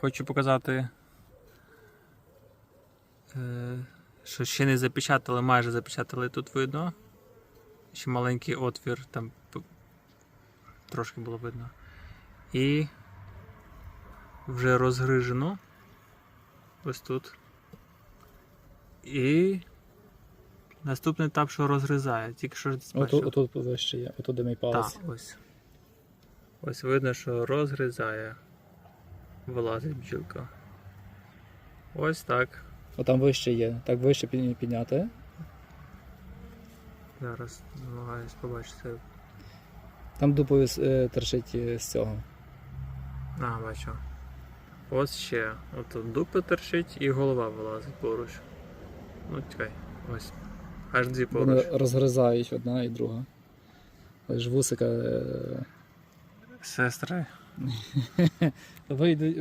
Хочу показати, е, що ще не запечатали, майже запечатали тут видно. Ще маленький отвір, там трошки було видно. І вже розгрижено. Ось тут. І наступний етап, що розгризає. Тільки що десь Отут, отут вище є, отут де мій палець. Так, ось. Ось видно, що розгризає. Вилазить бджілка. Ось так. Отам вище є. Так вище підняти. Зараз намагаюсь побачити. Там дупові е, торчить е, з цього. А, бачу. Ось ще. От тут дупи торчить і голова вилазить поруч. Ну, чекай, ось. Аж дві Вони розгризають одна і друга. Ось ж вусика. е, Сестри. Вийдуть,